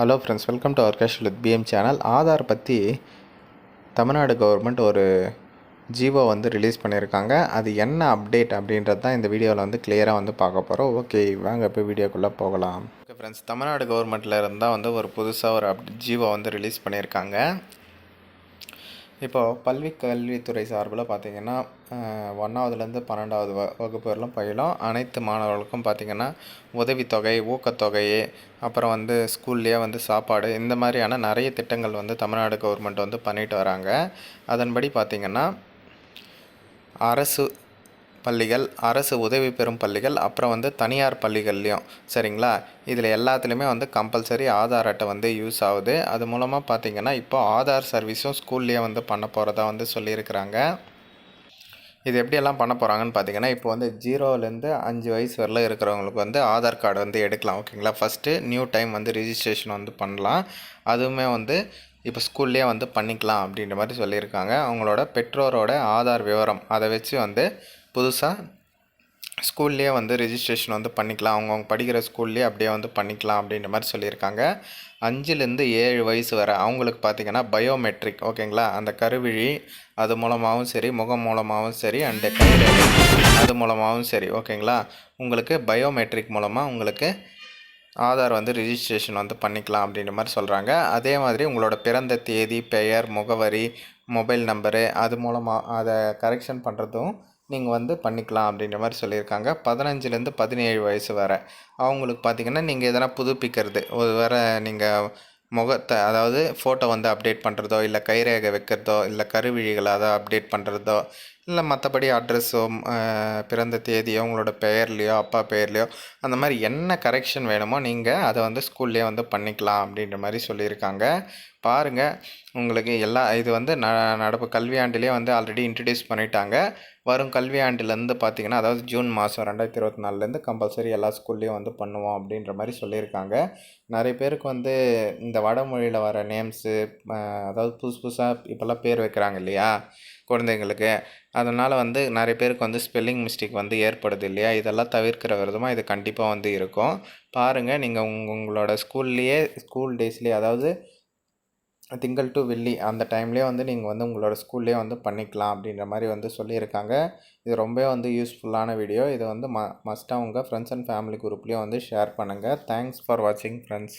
Hello friends welcome to our cash with PM channel Aadhaar பற்றி Tamil Nadu government ஒரு GO வந்து release பண்ணியிருக்காங்க. அது என்ன அப்டேட் அப்படின்றது தான் இந்த வீடியோவில் வந்து கிளியராக வந்து பார்க்க போகிறோம் ஓகே வாங்க இப்போ வீடியோக்குள்ளே போகலாம். ஓகே ஃப்ரெண்ட்ஸ் தமிழ்நாடு கவர்மெண்ட்டில் இருந்தால் வந்து ஒரு புதுசாக ஒரு அப் ஜீவோ வந்து ரிலீஸ் பண்ணியிருக்காங்க. இப்போது பல்வி கல்வித்துறை சார்பில் பார்த்திங்கன்னா ஒன்றாவதுலேருந்து பன்னெண்டாவது வ வகுப்பு வரலாம் பயிலும். அனைத்து மாணவர்களுக்கும் பார்த்திங்கன்னா உதவித்தொகை ஊக்கத்தொகை அப்புறம் வந்து ஸ்கூல்லேயே வந்து சாப்பாடு இந்த மாதிரியான நிறைய திட்டங்கள் வந்து தமிழ்நாடு கவர்மெண்ட் வந்து பண்ணிட்டு வராங்க. அதன்படி பார்த்திங்கன்னா அரசு பள்ளிகள் அரசு உதவி பெறும் பள்ளிகள் அப்புறம் வந்து தனியார் பள்ளிகள்லையும். சரிங்களா? இதில் எல்லாத்துலேயுமே வந்து கம்பல்சரி ஆதார் அட்டை வந்து யூஸ் ஆகுது. அது மூலமாக பார்த்திங்கன்னா இப்போ ஆதார் சர்வீஸும் ஸ்கூல்லேயே வந்து பண்ண போகிறதா வந்து சொல்லியிருக்கிறாங்க. இது எப்படியெல்லாம் பண்ண போகிறாங்கன்னு பார்த்தீங்கன்னா இப்போ வந்து ஜீரோலேருந்து அஞ்சு வயசு வரல இருக்கிறவங்களுக்கு வந்து ஆதார் கார்டு வந்து எடுக்கலாம் ஓகேங்களா ஃபஸ்ட்டு நியூ டைம் வந்து ரிஜிஸ்ட்ரேஷன் வந்து பண்ணலாம். அதுவுமே வந்து இப்போ ஸ்கூல்லேயே வந்து பண்ணிக்கலாம் அப்படின்ற மாதிரி சொல்லியிருக்காங்க. அவங்களோட பெற்றோரோட ஆதார் விவரம் அதை வச்சு வந்து புதுசாக ஸ்கூல்லேயே வந்து ரிஜிஸ்ட்ரேஷன் வந்து பண்ணிக்கலாம். அவங்கவுங்க படிக்கிற ஸ்கூல்லேயே அப்படியே வந்து பண்ணிக்கலாம் அப்படின்ற மாதிரி சொல்லியிருக்காங்க. அஞ்சுலேருந்து ஏழு வயசு வரை அவங்களுக்கு பார்த்திங்கன்னா பயோமெட்ரிக் ஓகேங்களா? அந்த கருவிழி அது மூலமாகவும் சரி முகம் மூலமாகவும் சரி அண்டு கை அது மூலமாகவும் சரி ஓகேங்களா? உங்களுக்கு பயோமெட்ரிக் மூலமாக உங்களுக்கு ஆதார் வந்து ரிஜிஸ்ட்ரேஷன் வந்து பண்ணிக்கலாம் அப்படின்ற மாதிரி சொல்கிறாங்க அதே மாதிரி உங்களோட பிறந்த தேதி பெயர் முகவரி மொபைல் நம்பரு அது மூலமாக அதை கரெக்ஷன் பண்ணுறதும் நீங்கள் வந்து பண்ணிக்கலாம் அப்படின்ற மாதிரி சொல்லியிருக்காங்க. பதினஞ்சுலேருந்து பதினேழு வயசு வரை. அவங்களுக்கு பார்த்திங்கன்னா நீங்கள் எதனா புதுப்பிக்கிறது ஒரு வேறு நீங்கள் முகத்தை அதாவது ஃபோட்டோ வந்து அப்டேட் பண்ணுறதோ இல்லை கைரேகை வைக்கிறதோ இல்லை கருவிழிகளை அதை அப்டேட் பண்ணுறதோ இல்லை மற்றபடி அட்ரஸோ பிறந்த தேதியோ உங்களோட பெயர்லையோ அப்பா பெயர்லையோ அந்த மாதிரி என்ன கரெக்ஷன் வேணுமோ நீங்கள் அதை வந்து ஸ்கூல்லேயே வந்து பண்ணிக்கலாம் அப்படின்ற மாதிரி சொல்லியிருக்காங்க. பாருங்கள் உங்களுக்கு எல்லா இது வந்து ந நடப்பு கல்வியாண்டிலே வந்து ஆல்ரெடி இன்ட்ரடியூஸ் பண்ணிட்டாங்க. வரும் கல்வியாண்டுலேருந்து பார்த்திங்கன்னா அதாவது ஜூன் மாதம் ரெண்டாயிரத்தி இருபத்தி நாலுலேருந்து கம்பல்சரி எல்லா ஸ்கூல்லேயும் வந்து பண்ணுவோம் அப்படின்ற மாதிரி சொல்லியிருக்காங்க. நிறைய பேருக்கு வந்து இந்த வடமொழியில் வர நேம்ஸு அதாவது புதுசு புதுசாக இப்போல்லாம் பேர் வைக்கிறாங்க இல்லையா? குழந்தைங்களுக்கு அதனால் வந்து நிறைய பேருக்கு வந்து ஸ்பெல்லிங் மிஸ்டேக் வந்து ஏற்படுது இல்லையா? இதெல்லாம் தவிர்க்கிற விதமாக இது கண்டிப்பாக வந்து இருக்கும். பாருங்கள் நீங்கள் உங் உங்களோட ஸ்கூல்லையே ஸ்கூல் டேஸ்லேயே அதாவது திங்கள் டு வெள்ளி அந்த டைம்லேயே வந்து நீங்கள் வந்து உங்களோட ஸ்கூல்லேயே வந்து பண்ணிக்கலாம் அப்படின்ற மாதிரி வந்து சொல்லியிருக்காங்க. இது ரொம்பவே வந்து யூஸ்ஃபுல்லான வீடியோ இதை வந்து ம மஸ்ட்டாக உங்கள் ஃப்ரெண்ட்ஸ் அண்ட் ஃபேமிலி குரூப்லேயும் வந்து ஷேர் பண்ணுங்கள் தேங்க்ஸ் ஃபார் வாட்சிங் ஃப்ரெண்ட்ஸ்